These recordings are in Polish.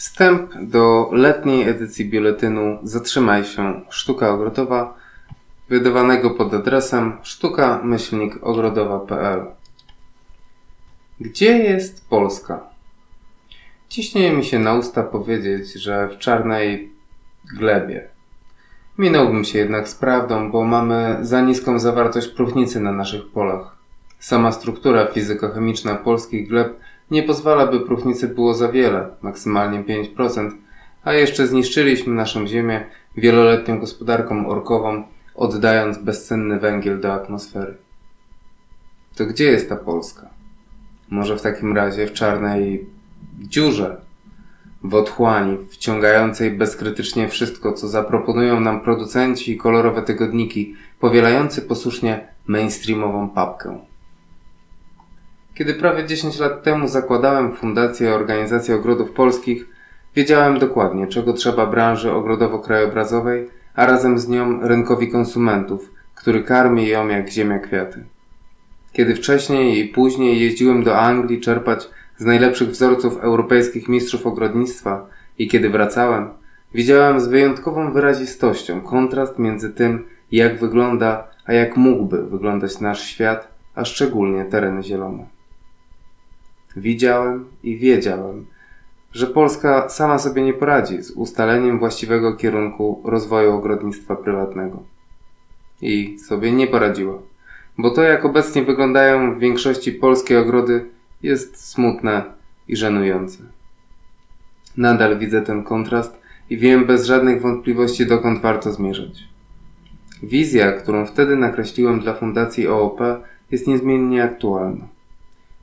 Wstęp do letniej edycji biuletynu Zatrzymaj się Sztuka Ogrodowa wydawanego pod adresem sztuka-ogrodowa.pl Gdzie jest Polska? Ciśnie mi się na usta powiedzieć, że w czarnej glebie. Minąłbym się jednak z prawdą, bo mamy za niską zawartość próchnicy na naszych polach. Sama struktura fizykochemiczna polskich gleb nie pozwala, by próchnicy było za wiele, maksymalnie 5%, a jeszcze zniszczyliśmy naszą ziemię wieloletnią gospodarką orkową, oddając bezcenny węgiel do atmosfery. To gdzie jest ta Polska? Może w takim razie w czarnej dziurze, w otchłani, wciągającej bezkrytycznie wszystko, co zaproponują nam producenci i kolorowe tygodniki, powielający posłusznie mainstreamową papkę. Kiedy prawie 10 lat temu zakładałem Fundację Organizacji Ogrodów Polskich, wiedziałem dokładnie, czego trzeba branży ogrodowo-krajobrazowej, a razem z nią rynkowi konsumentów, który karmi ją jak ziemia kwiaty. Kiedy wcześniej i później jeździłem do Anglii czerpać z najlepszych wzorców europejskich mistrzów ogrodnictwa i kiedy wracałem, widziałem z wyjątkową wyrazistością kontrast między tym, jak wygląda, a jak mógłby wyglądać nasz świat, a szczególnie tereny zielone. Widziałem i wiedziałem, że Polska sama sobie nie poradzi z ustaleniem właściwego kierunku rozwoju ogrodnictwa prywatnego. I sobie nie poradziła, bo to jak obecnie wyglądają w większości polskie ogrody jest smutne i żenujące. Nadal widzę ten kontrast i wiem bez żadnych wątpliwości dokąd warto zmierzać. Wizja, którą wtedy nakreśliłem dla Fundacji OOP jest niezmiennie aktualna.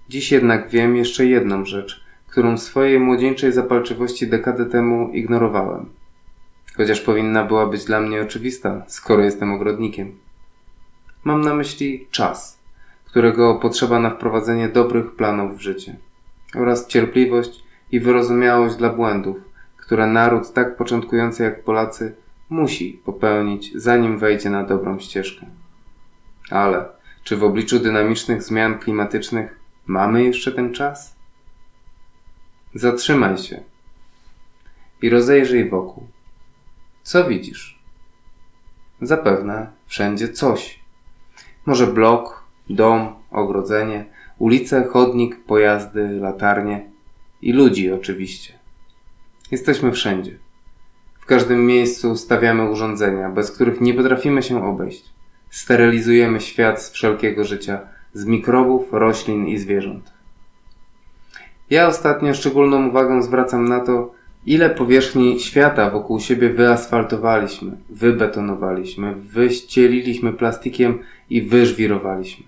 Dziś jednak wiem jeszcze jedną rzecz, którą w swojej młodzieńczej zapalczywości dekadę temu ignorowałem. Chociaż powinna była być dla mnie oczywista, skoro jestem ogrodnikiem. Mam na myśli czas, którego potrzeba na wprowadzenie dobrych planów w życie, oraz cierpliwość i wyrozumiałość dla błędów, które naród tak początkujący jak Polacy musi popełnić, zanim wejdzie na dobrą ścieżkę. Ale czy w obliczu dynamicznych zmian klimatycznych mamy jeszcze ten czas? Zatrzymaj się i rozejrzyj wokół. Co widzisz? Zapewne wszędzie coś. Może blok, dom, ogrodzenie, ulice, chodnik, pojazdy, latarnie i ludzi oczywiście. Jesteśmy wszędzie. W każdym miejscu stawiamy urządzenia, bez których nie potrafimy się obejść. Sterylizujemy świat z wszelkiego życia, z mikrobów, roślin i zwierząt. Ja ostatnio szczególną uwagę zwracam na to, ile powierzchni świata wokół siebie wyasfaltowaliśmy, wybetonowaliśmy, wyścieliliśmy plastikiem i wyżwirowaliśmy.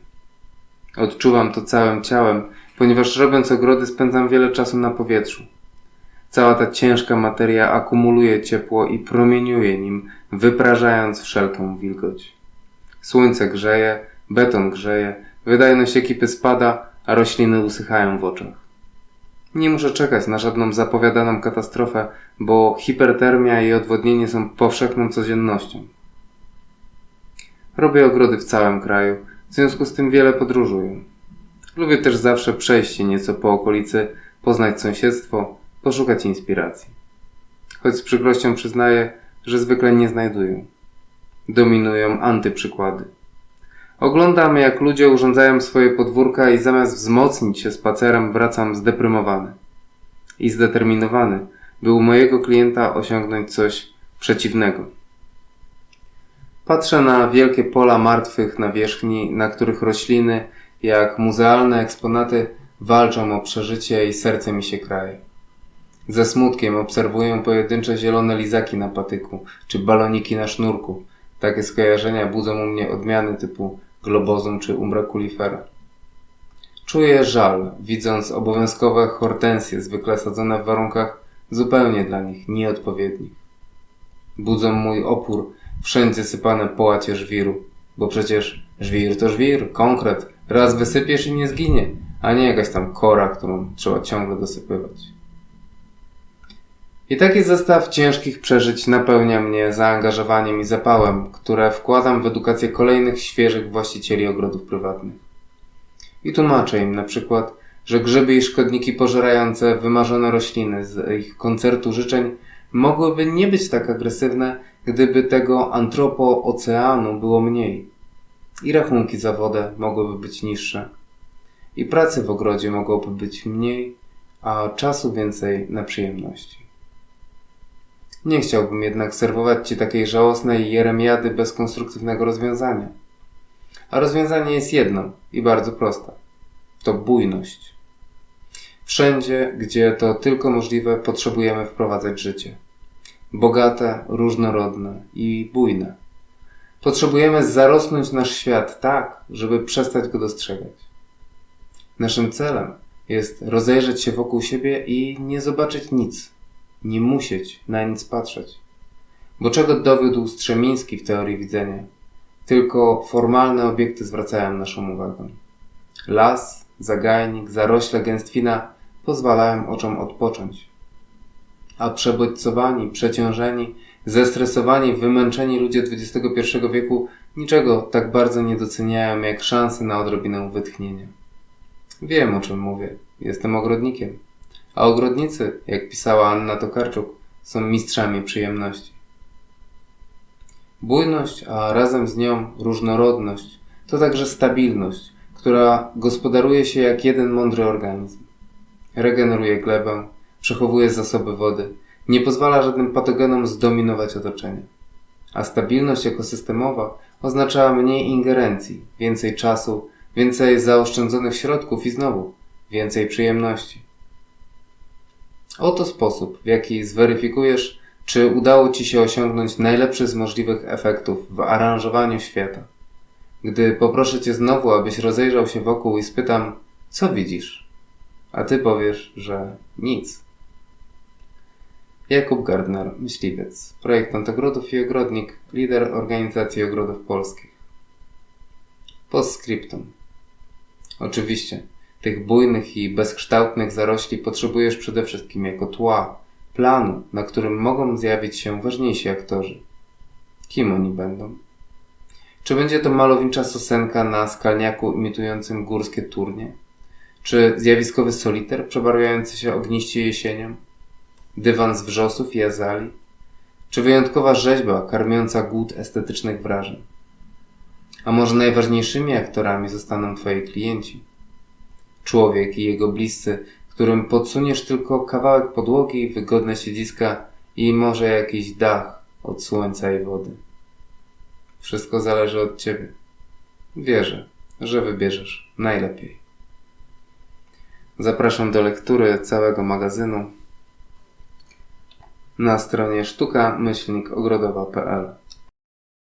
Odczuwam to całym ciałem, ponieważ robiąc ogrody spędzam wiele czasu na powietrzu. Cała ta ciężka materia akumuluje ciepło i promieniuje nim, wyprażając wszelką wilgoć. Słońce grzeje, beton grzeje, wydajność ekipy spada, a rośliny usychają w oczach. Nie muszę czekać na żadną zapowiadaną katastrofę, bo hipertermia i odwodnienie są powszechną codziennością. Robię ogrody w całym kraju, w związku z tym wiele podróżuję. Lubię też zawsze przejść się nieco po okolicy, poznać sąsiedztwo, poszukać inspiracji. Choć z przykrością przyznaję, że zwykle nie znajduję. Dominują antyprzykłady. Oglądam, jak ludzie urządzają swoje podwórka i zamiast wzmocnić się spacerem, wracam zdeprymowany i zdeterminowany, by u mojego klienta osiągnąć coś przeciwnego. Patrzę na wielkie pola martwych na wierzchni, na których rośliny, jak muzealne eksponaty, walczą o przeżycie i serce mi się kraje. Ze smutkiem obserwuję pojedyncze zielone lizaki na patyku, czy baloniki na sznurku. Takie skojarzenia budzą u mnie odmiany typu globozum czy umbraculifera. Czuję żal, widząc obowiązkowe hortensje zwykle sadzone w warunkach zupełnie dla nich nieodpowiednich. Budzą mój opór wszędzie sypane połacie żwiru, bo przecież żwir to żwir, konkret, raz wysypiesz i nie zginie, a nie jakaś tam kora, którą trzeba ciągle dosypywać. I taki zestaw ciężkich przeżyć napełnia mnie zaangażowaniem i zapałem, które wkładam w edukację kolejnych świeżych właścicieli ogrodów prywatnych. I tłumaczę im na przykład, że grzyby i szkodniki pożerające wymarzone rośliny z ich koncertu życzeń mogłyby nie być tak agresywne, gdyby tego antropo-oceanu było mniej. I rachunki za wodę mogłyby być niższe. I pracy w ogrodzie mogłoby być mniej, a czasu więcej na przyjemności. Nie chciałbym jednak serwować Ci takiej żałosnej jeremiady bez konstruktywnego rozwiązania. A rozwiązanie jest jedno i bardzo proste. To bujność. Wszędzie, gdzie to tylko możliwe, potrzebujemy wprowadzać życie. Bogate, różnorodne i bujne. Potrzebujemy zarosnąć nasz świat tak, żeby przestać go dostrzegać. Naszym celem jest rozejrzeć się wokół siebie i nie zobaczyć nic, nie musieć na nic patrzeć. Bo czego dowiódł Strzemiński w teorii widzenia? Tylko formalne obiekty zwracają naszą uwagę. Las, zagajnik, zarośle, gęstwina pozwalają oczom odpocząć. A przebodźcowani, przeciążeni, zestresowani, wymęczeni ludzie XXI wieku niczego tak bardzo nie doceniają jak szanse na odrobinę wytchnienia. Wiem o czym mówię. Jestem ogrodnikiem. A ogrodnicy, jak pisała Anna Tokarczuk, są mistrzami przyjemności. Bujność, a razem z nią różnorodność, to także stabilność, która gospodaruje się jak jeden mądry organizm. Regeneruje glebę, przechowuje zasoby wody, nie pozwala żadnym patogenom zdominować otoczenia. A stabilność ekosystemowa oznacza mniej ingerencji, więcej czasu, więcej zaoszczędzonych środków i znowu więcej przyjemności. Oto sposób, w jaki zweryfikujesz, czy udało Ci się osiągnąć najlepszy z możliwych efektów w aranżowaniu świata. Gdy poproszę Cię znowu, abyś rozejrzał się wokół i spytam, co widzisz? A Ty powiesz, że nic. Jakub Gardner, myśliwiec, projektant ogrodów i ogrodnik, lider Organizacji Ogrodów Polskich. Postscriptum. Oczywiście, tych bujnych i bezkształtnych zarośli potrzebujesz przede wszystkim jako tła, planu, na którym mogą zjawić się ważniejsi aktorzy. Kim oni będą? Czy będzie to malownicza sosenka na skalniaku imitującym górskie turnie? Czy zjawiskowy soliter przebarwiający się ogniście jesienią? Dywan z wrzosów i azali? Czy wyjątkowa rzeźba karmiąca głód estetycznych wrażeń? A może najważniejszymi aktorami zostaną Twoi klienci? Człowiek i jego bliscy, którym podsuniesz tylko kawałek podłogi, wygodne siedziska i może jakiś dach od słońca i wody. Wszystko zależy od Ciebie. Wierzę, że wybierzesz najlepiej. Zapraszam do lektury całego magazynu na stronie sztuka-ogrodowa.pl